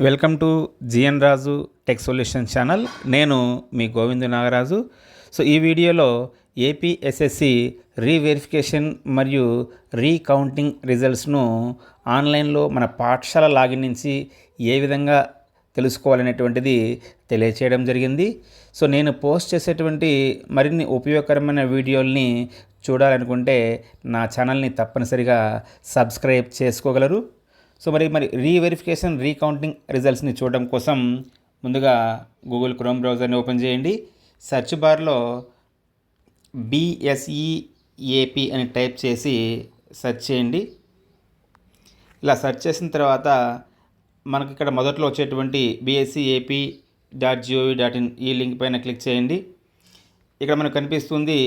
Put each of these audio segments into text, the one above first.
Welcome to GN Raju tech solution channel. నేను మీ Govindu Nagaraju. So ఈ వీడియోలో ఏపీఎస్ఎస్సి రీవెరిఫికేషన్ మరియు రీకౌంటింగ్ రిజల్ట్స్ను ఆన్లైన్లో మన పాఠశాల లాగిన్ నుంచి ఏ విధంగా తెలుసుకోవాలనేటువంటిది తెలియచేయడం జరిగింది. సో నేను పోస్ట్ చేసేటువంటి మరిన్ని ఉపయోగకరమైన వీడియోల్ని చూడాలనుకుంటే నా ఛానల్ని తప్పనిసరిగా సబ్స్క్రైబ్ చేసుకోగలరు. సో మరి మరి రీవెరిఫికేషన్ రీకౌంటింగ్ రిజల్ట్స్ని చూడడం కోసం ముందుగా గూగుల్ క్రోమ్ బ్రౌజర్ని ఓపెన్ చేయండి. సెర్చ్ బార్లో బిఎస్ఈఏపి అని టైప్ చేసి సెర్చ్ చేయండి. ఇలా సెర్చ్ చేసిన తర్వాత మనకి ఇక్కడ మొదట్లో వచ్చేటువంటి BSE AP dot GOV dot in ఈ లింక్ పైన క్లిక్ చేయండి. ఇక్కడ మనకు కనిపిస్తుంది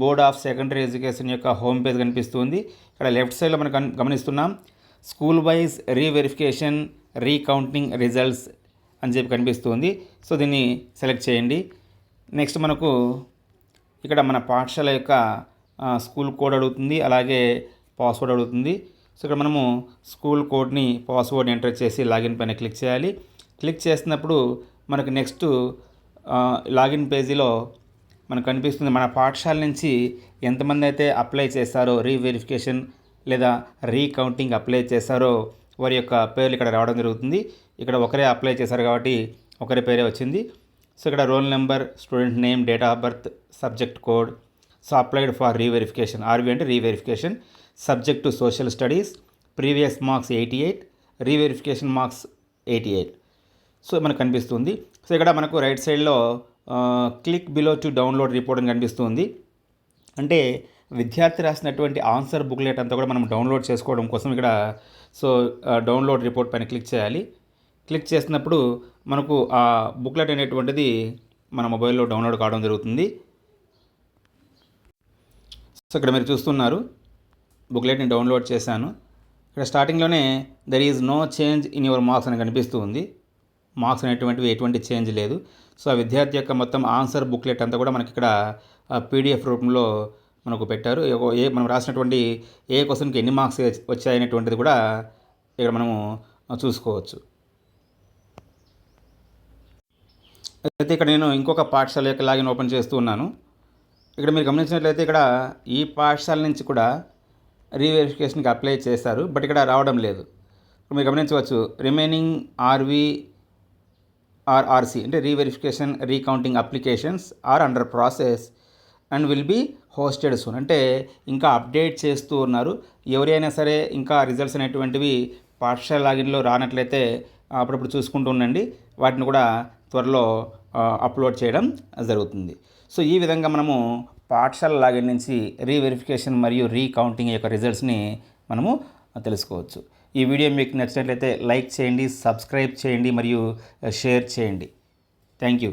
బోర్డ్ ఆఫ్ సెకండరీ ఎడ్యుకేషన్ యొక్క హోమ్ పేజ్ కనిపిస్తుంది. ఇక్కడ లెఫ్ట్ సైడ్లో మనం గమనిస్తున్నాం. School wise reverification recounting results అని చెప్పి కనిపిస్తుంది. సో దీన్ని సెలెక్ట్ చేయండి. నెక్స్ట్ మనకు ఇక్కడ మన పాఠశాల యొక్క స్కూల్ కోడ్ అడుగుతుంది. అలాగే పాస్వర్డ్ అడుగుతుంది. సో ఇక్కడ మనము స్కూల్ కోడ్ని పాస్వర్డ్ ఎంటర్ చేసి లాగిన్ పైన క్లిక్ చేయాలి. క్లిక్ చేసినప్పుడు మనకు నెక్స్ట్ లాగిన్ పేజీలో మనకు కనిపిస్తుంది. మన పాఠశాల నుంచి ఎంతమంది అయితే అప్లై చేస్తారో రీవెరిఫికేషన్ లేదా రీకౌంటింగ్ అప్లై చేశారో వారి యొక్క పేర్లు ఇక్కడ రావడం జరుగుతుంది. ఇక్కడ ఒకరే అప్లై చేశారు కాబట్టి ఒకరి పేరే వచ్చింది. సో ఇక్కడ roll number student name date of birth subject code. So applied for reverification RV అంటే reverification. Subject two social studies previous marks eighty eight reverification marks eighty eight. So మనకు కనిపిస్తుంది. సో ఇక్కడ మనకు రైట్ సైడ్లో click below to download report అని కనిపిస్తుంది. అంటే విద్యార్థి రాసినటువంటి ఆన్సర్ బుక్లెట్ అంతా కూడా మనం డౌన్లోడ్ చేసుకోవడం కోసం ఇక్కడ సో డౌన్లోడ్ రిపోర్ట్ పైన క్లిక్ చేయాలి. క్లిక్ చేసినప్పుడు మనకు ఆ బుక్లెట్ అనేటువంటిది మన మొబైల్లో డౌన్లోడ్ కావడం జరుగుతుంది. సో ఇక్కడ మీరు చూస్తున్నారు బుక్లెట్ని డౌన్లోడ్ చేశాను. ఇక్కడ స్టార్టింగ్లోనే there is no change in your marks అని కనిపిస్తూ ఉంది. మార్క్స్ అనేటువంటివి ఎటువంటి చేంజ్ లేదు. సో ఆ విద్యార్థి యొక్క మొత్తం ఆన్సర్ బుక్లెట్ అంతా కూడా మనకి ఇక్కడ పీడిఎఫ్ రూపంలో మనకు పెట్టారు. ఏ- మనం రాసినటువంటి ఏ క్వశ్చన్కి ఎన్ని మార్క్స్ వచ్చాయనేటువంటిది కూడా ఇక్కడ మనము చూసుకోవచ్చు. అయితే ఇక్కడ నేను ఇంకొక పాఠశాల యొక్క లాగిన్ ఓపెన్ చేస్తూ ఉన్నాను. ఇక్కడ మీరు గమనించినట్లయితే ఇక్కడ ఈ పాఠశాల నుంచి కూడా రీవెరిఫికేషన్కి అప్లై చేశారు బట్ ఇక్కడ రావడం లేదు. మీరు గమనించవచ్చు రిమైనింగ్ ఆర్వి ఆర్ఆర్సి అంటే reverification recounting applications are under process and will be hosted soon. అంటే ఇంకా అప్డేట్ చేస్తూ ఉన్నారు. ఎవరైనా సరే ఇంకా రిజల్ట్స్ అనేటువంటివి పాఠశాల లాగిన్లో రానట్లయితే అప్పుడప్పుడు చూసుకుంటూ ఉండండి. వాటిని కూడా త్వరలో అప్లోడ్ చేయడం జరుగుతుంది. సో ఈ విధంగా మనము పాఠశాల లాగిన్ నుంచి రీవెరిఫికేషన్ మరియు రీకౌంటింగ్ యొక్క రిజల్ట్స్ని మనము తెలుసుకోవచ్చు. ఈ వీడియో మీకు నచ్చినట్లయితే లైక్ చేయండి సబ్స్క్రైబ్ చేయండి మరియు షేర్ చేయండి. Thank you.